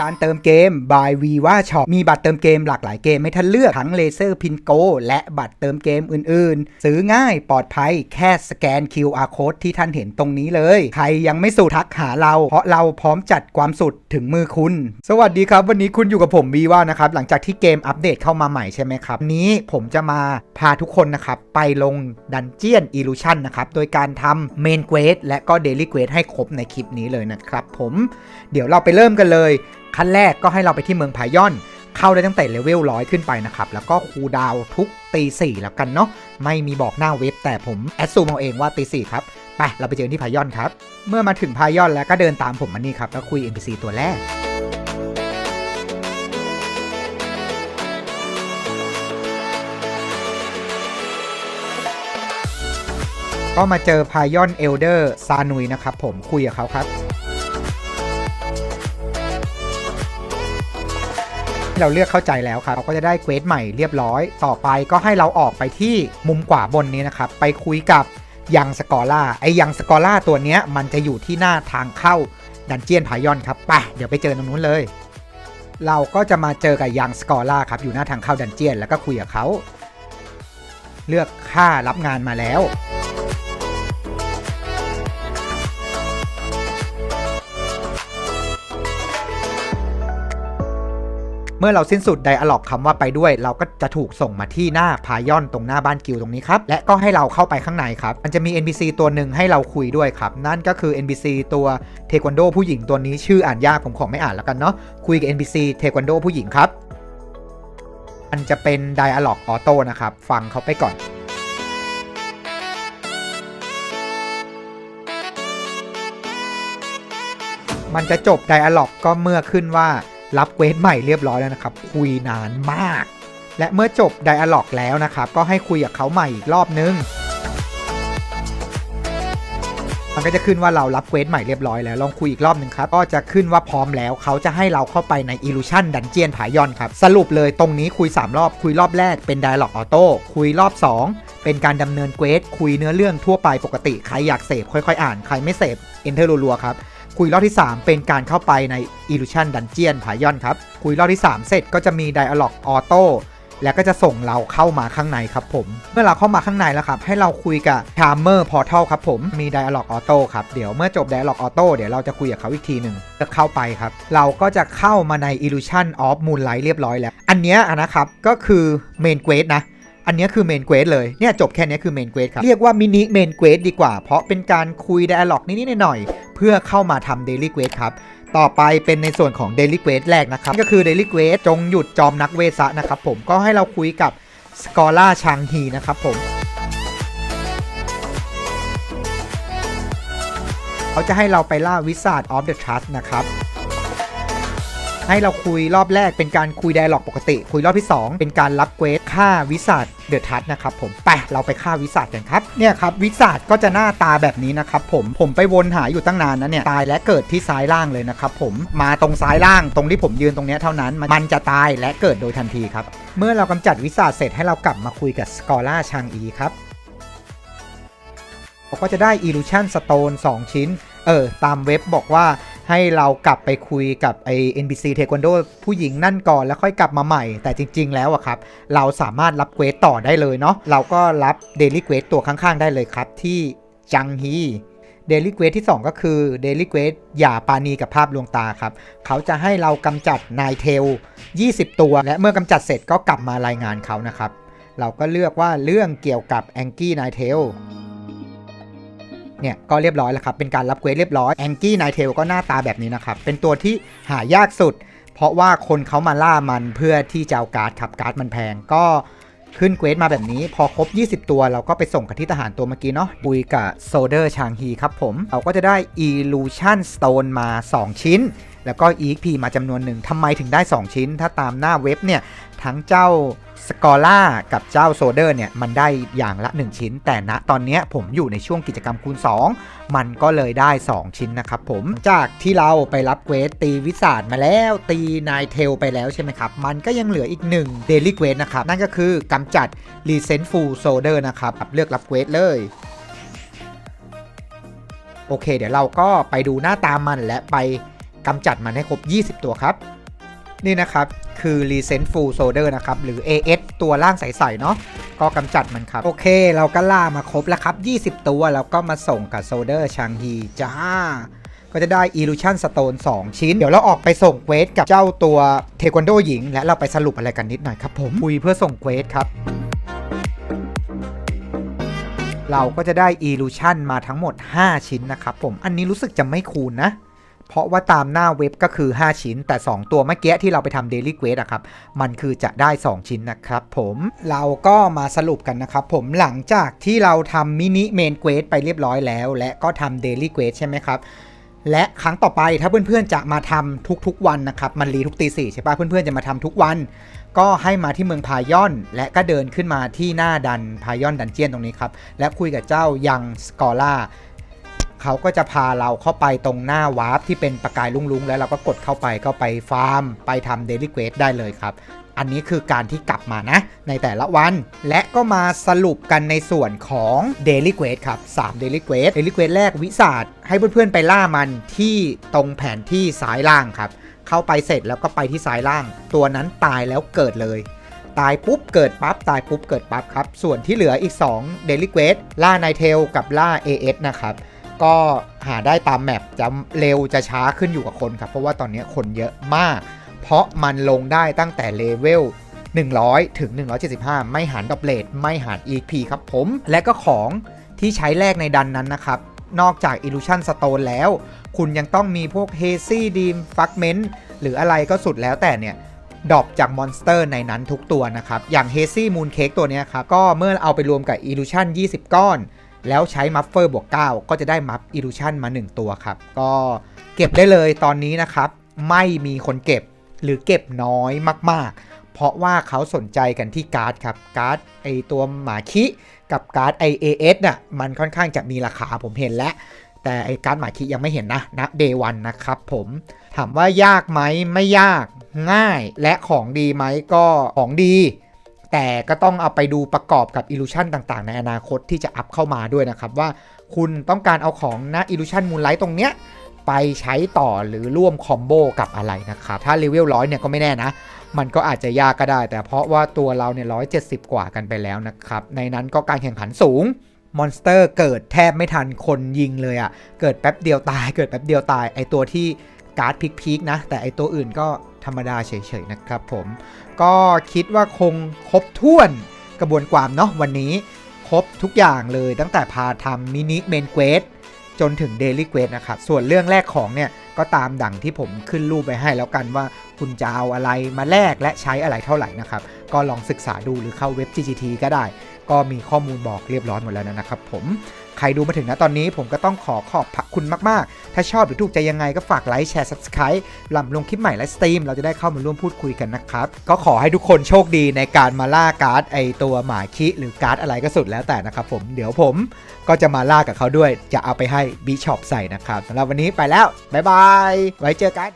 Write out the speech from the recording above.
การเติมเกม by Viva Shop มีบัตรเติมเกมหลากหลายเกมให้ท่านเลือกทั้งเลเซอร์พินโกและบัตรเติมเกมอื่นๆ ซื้อง่ายปลอดภัยแค่สแกน QR code ที่ท่านเห็นตรงนี้เลย ใครยังไม่สุดทักหาเรา เพราะเราพร้อมจัดความสุดถึงมือคุณ สวัสดีครับ วันนี้คุณอยู่กับผมวีว่านะครับ หลังจากที่เกมอัปเดตเข้ามาใหม่ใช่ไหมครับนนี้ผมจะมาพาทุกคนนะครับ ไปลงดันเจียนอิลูชันนะครับ โดยการทำเมนเควสและก็เดลี่เควสให้ครบในคลิปนี้เลยนะครับผมเดี๋ยวเราไปเริ่มกันเลย ขั้นแรกก็ให้เราไปที่เมืองพายอน เข้าได้ตั้งแต่เลเวลร้อยขึ้นไปนะครับ แล้วก็คูดาวทุกตีสี่แล้วกันเนาะไม่มีบอกหน้าเว็บแต่ผมแอดซูมเอาเองว่าตีสี่ครับไปเราไปเจอที่พายอนครับ เมื่อมาถึงพายอนแล้วก็เดินตามผมมานี่ครับแล้วคุย NPC ตัวแรกก็มาเจอพายอนเอลเดอร์ซานุยนะครับผมคุยกับเขาครับ เราเลือกเข้าใจแล้วครับเราก็จะได้เควสใหม่เรียบร้อย ต่อไปก็ให้เราออกไปที่มุมขวาบนนี้นะครับ ไปคุยกับยังสกอล่าไอ้ยังสกอล่าตัวเนี้ยมันจะอยู่ที่หน้าทางเข้าดันเจียนพายอนครับไปเดี๋ยวไปเจอตรงนู้นเลย เราก็จะมาเจอกับยังสกอล่าครับอยู่หน้าทางเข้าดันเจียนแล้วก็คุยกับเขาเลือกค่ารับงานมาแล้ว มื่อเราสิ้นสุดไดอะล็อกคำว่าไปด้วย เราก็จะถูกส่งมาที่หน้าพายอนตรงหน้าบ้านกิลตรงนี้ครับ และก็ให้เราเข้าไปข้างในครับ มันจะมี NPC ตัวหนึ่งให้เราคุยด้วยครับ นั่นก็คือ NPC ตัวเทควันโดผู้หญิงตัวนี้ชื่ออ่านยากผมขอไม่อ่านแล้วกันเนาะ คุยกับ NPC เทควันโดผู้หญิงครับ มันจะเป็นไดอะล็อกออโต้นะครับ ฟังเขาไปก่อนมันจะจบไดอะล็อกก็เมื่อขึ้นว่า รับเควสใหม่เรียบร้อยแล้วนะครับ คุยนานมาก และเมื่อจบไดอะล็อกแล้วนะครับ ก็ให้คุยกับเขาใหม่อีกรอบนึง มันก็จะขึ้นว่าเรารับเควสใหม่เรียบร้อยแล้วลองคุยอีกรอบหนึ่งครับก็จะขึ้นว่าพร้อมแล้วเขาจะให้เราเข้าไปใน Illusion Dungeon ผายอนครับ สรุปเลยตรงนี้คุย 3 รอบคุยรอบแรกเป็น Dialog Auto คุยรอบ 2 เป็นการดำเนินเควสคุยเนื้อเรื่องทั่วไปปกติใครอยากเสพค่อยๆ อ่านใครไม่เสพ Enter รัวๆครับ คุยรอบที่ 3 เป็นการเข้าไปใน Illusion Dungeon ผายอนครับ คุยรอบที่ 3 เสร็จก็จะมี Dialog Auto แล้วก็จะส่งเราเข้ามาข้างในครับผม เมื่อเราเข้ามาข้างในแล้วครับ ให้เราคุยกับ Charmer Portal ครับผม มี Dialog Auto ครับ เดี๋ยวเมื่อจบ Dialog Auto เดี๋ยวเราจะคุยกับเขาอีกทีหนึ่งจะเข้าไปครับ เราก็จะเข้ามาใน Illusion of Moonlight เรียบร้อยแล้ว อันเนี้ยนะครับ ก็คือ Main Quest นะ อันนี้คือเมนเควสเลย เนี่ยจบแค่นี้คือเมนเควสครับ เรียกว่ามินิเมนเควสดีกว่า เพราะเป็นการคุย Dialog นิดๆหน่อยๆ เพื่อเข้ามาทำ Daily Quest ครับ ต่อไปเป็นในส่วนของ Daily Quest แรกนะครับ ก็คือ Daily Quest จงหยุดจอมนักเวทะนะครับผมก็ให้เราคุยกับสกอล่าชางฮีนะครับผมเขาจะให้เราไปล่าวิสาดออฟเดอะทรัสนะครับ ให้เราคุยรอบแรกเป็นการคุยไดอะล็อกปกติ คุยรอบที่ 2 เป็นการรับเควสฆ่าวิสาดเดอะทัสนะครับผมไปเราไปฆ่าวิสาดกันครับเนี่ยครับวิสาดก็จะหน้าตาแบบนี้นะครับผมผมไปวนหาอยู่ตั้งนานนะเนี่ยตายและเกิดที่ซ้ายล่างเลยนะครับผมมาตรงซ้ายล่างตรงที่ผมยืนตรงเนี้ยเท่านั้น มันจะตายและเกิดโดยทันทีครับเมื่อเรากำจัดวิสาดเสร็จให้เรากลับมาคุยกับสกอล่าชางอีครับเราก็จะได้ Illusion Stone 2 ชิ้น เออ ตามเว็บบอกว่า ให้เรากลับไปคุยกับไอ NPC Taekwondo ผู้หญิงนั่นก่อนแล้วค่อยกลับมาใหม่ แต่จริง ๆ แล้วอะครับ เราสามารถรับเควสต่อได้เลยเนาะเราก็รับ Daily Quest ตัวข้างๆ ได้เลยครับที่จังฮี Daily Quest ที่ 2 ก็คือ Daily Quest อย่าปานีกับภาพลวงตาครับ เขาจะให้เรากำจัดนายเทล 20 ตัว และเมื่อกำจัดเสร็จก็กลับมารายงานเขานะครับ เราก็เลือกว่าเรื่องเกี่ยวกับแองกี้นายเทล เนี่ยก็เรียบร้อยแล้วครับ เป็นการรับเควสเรียบร้อยแองกี้ไนเทลก็หน้าตาแบบนี้นะครับ เป็นตัวที่หายากสุด เพราะว่าคนเขามาล่ามันเพื่อที่จะเอาการ์ดครับการ์ดมันแพงก็ขึ้นเควสมาแบบนี้พอครบ 20 ตัวเราก็ไปส่งกับที่ทหารตัวเมื่อกี้เนาะบุยกับโซเดอร์ชางฮีครับผม เราก็จะได้ Illusion Stone มา 2 ชิ้น แล้วก็ EXP มาจำนวนหนึ่งทำไมถึงได้ 2 ชิ้น ถ้าตามหน้าเว็บเนี่ย ทั้งเจ้า สกอล่ากับเจ้าโซเดอร์เนี่ยมันได้อย่างละ 1 ชิ้น แต่ณตอนนี้ผมอยู่ในช่วงกิจกรรมคูณ 2 มันก็เลยได้ 2 ชิ้นนะครับผมจากที่เราไปรับเควสตีวิสาดมาแล้วตีนายเทลไปแล้วใช่ไหมครับ มันก็ยังเหลืออีก1 Daily Quest นะครับ นั่นก็คือกำจัด Resentful Soldier นะครับเลือกรับเควสเลยโอเค เดี๋ยวเราก็ไปดูหน้าตามันและไปกำจัดมันให้ครบ 20 ตัวครับ นี่นะครับคือ Recent Full Solder นะครับหรือ AS ตัวล่างใสๆเนาะก็กำจัดมันครับ โอเคเราก็ล่ามาครบแล้วครับ 20 ตัวแล้วก็มาส่งกับ Solder ชางฮีจ้า ก็จะได้ Illusion Stone 2 ชิ้น เดี๋ยวเราออกไปส่งเควสกับเจ้าตัวเทควันโดหญิง และเราไปสรุปอะไรกันนิดหน่อยครับผมคุยเพื่อส่งเควสครับเราก็จะได้ Illusion มาทั้งหมด 5 ชิ้นนะครับผม อันนี้รู้สึกจะไม่คูณนะ เพราะว่าตามหน้าเว็บก็คือ 5 ชิ้น แต่ 2 ตัวเมื่อกี้ที่เราไปทำ Daily Quest อะครับ มันคือจะได้ 2 ชิ้นนะครับผมเราก็มาสรุปกันนะครับผมหลังจากที่เราทำมินิเมนเควสไปเรียบร้อยแล้ว และก็ทำ Daily Quest ใช่ไหมครับและครั้งต่อไปถ้าเพื่อนๆจะมาทำทุกๆวันนะครับ มันรีทุกตีสี่ใช่ปะเพื่อนๆจะมาทำทุกวัน ก็ให้มาที่เมืองพายอน และก็เดินขึ้นมาที่หน้าดันพายอนดันเจียนตรงนี้ครับ และคุยกับเจ้ายังสกอล่า เขาก็จะพาเราเข้าไปตรงหน้าวาร์ปที่เป็นประกายลุงๆ แล้วเราก็กดเข้าไปก็ไปฟาร์ม ไปทำเดลิเควสได้เลยครับ อันนี้คือการที่กลับมานะ ในแต่ละวัน และก็มาสรุปกันในส่วนของ Daily Quest ครับ3 Daily Quest Daily Quest แรกวิสาดให้เพื่อนๆไปล่ามันที่ตรงแผนที่ซ้ายล่างครับ เข้าไปเสร็จแล้วก็ไปที่ซ้ายล่าง ตัวนั้นตายแล้วเกิดเลยตายปุ๊บเกิดปั๊บตายปุ๊บเกิดปั๊บครับ ส่วนที่เหลืออีก 2 Daily Quest ล่าไนเทลกับล่า AS นะครับ ก็หาได้ตามแมปจะเร็วจะช้าขึ้นอยู่กับคนครับ เพราะว่าตอนนี้คนเยอะมาก เพราะมันลงได้ตั้งแต่เลเวล100 ถึง 175 ไม่หารดอบเลทไม่หาร EP ครับผม และก็ของที่ใช้แลกในดันนั้นนะครับ นอกจาก Illusion Stone แล้ว คุณยังต้องมีพวก Hazy Dream Fragment หรืออะไรก็สุดแล้วแต่เนี่ยดรอปจากมอนสเตอร์ในนั้นทุกตัวนะครับ อย่าง Hazy Moon Cake ตัวนี้ครับ ก็เมื่อเอาไปรวมกับ Illusion 20 ก้อน แล้วใช้มัฟเฟอร์บวก 9 ก็จะได้มัฟ Illusion มา 1 ตัวครับ ก็เก็บได้เลยตอนนี้นะครับ ไม่มีคนเก็บหรือเก็บน้อยมาก ๆ เพราะว่าเขาสนใจกันที่การ์ดครับการ์ดไอตัวหมาคิกับการ์ด IAS น่ะมันค่อนข้างจะมีราคาผมเห็นแล้ว แต่ไอการ์ดหมาคิยังไม่เห็นนะนะเดวันนะครับผมถามว่ายากไหมไม่ยากง่ายและของดีไหมก็ของดี แต่ก็ต้องเอาไปดูประกอบกับอิลูชันต่างๆ ในอนาคตที่จะอัพเข้ามาด้วยนะครับ ว่าคุณต้องการเอาของนะอิลูชันมูลไลท์ตรงเนี้ยไปใช้ต่อหรือร่วมคอมโบกับอะไรนะครับ ถ้าเลเวลร้อยเนี่ยก็ไม่แน่นะ มันก็อาจจะยากก็ได้ แต่เพราะว่าตัวเราเนี่ยร้อยเจ็ดสิบกว่ากันไปแล้วนะครับ ในนั้นก็การแข่งขันสูงมอนสเตอร์เกิดแทบไม่ทันคนยิงเลยอะ่ะ เกิดแป๊บเดียวตาย เกิดแป๊บเดียวตาย ไอตัวที่การ์ดพิกๆนะ แต่ไอตัวอื่นก็ธรรมดาเฉยๆนะครับผม ก็คิดว่าคงครบถ้วนกระบวนความเนาะวันนี้ครบทุกอย่างเลยตั้งแต่พาทำมินิเมนเควสจนถึง Daily Quest นะครับส่วนเรื่องแรกของเนี่ยก็ตามดังที่ผมขึ้นรูปไปให้แล้วกันว่าคุณจะเอาอะไรมาแลกและใช้อะไรเท่าไหร่นะครับ ก็ลองศึกษาดูหรือเข้าเว็บ GGT ก็ได้ ก็มีข้อมูลบอกเรียบร้อยหมดแล้วนะครับผม ใครดูมาถึงนะตอนนี้ผมก็ต้องขอขอบพระคุณมาก ๆ ถ้าชอบหรือถูกใจยังไงก็ฝากไลค์แชร์ Subscribe ลำลงคลิปใหม่และสตรีมเราจะได้เข้ามาร่วมพูดคุยกันนะครับ ก็ขอให้ทุกคนโชคดีในการมาล่าการ์ดไอตัวหมาคิหรือการ์ดอะไรก็สุดแล้วแต่นะครับผมเดี๋ยวผมก็จะมาล่ากับเขาด้วย จะเอาไปให้บิชอปใส่นะครับสำหรับวันนี้ไปแล้วบ๊ายบายไว้เจอกัน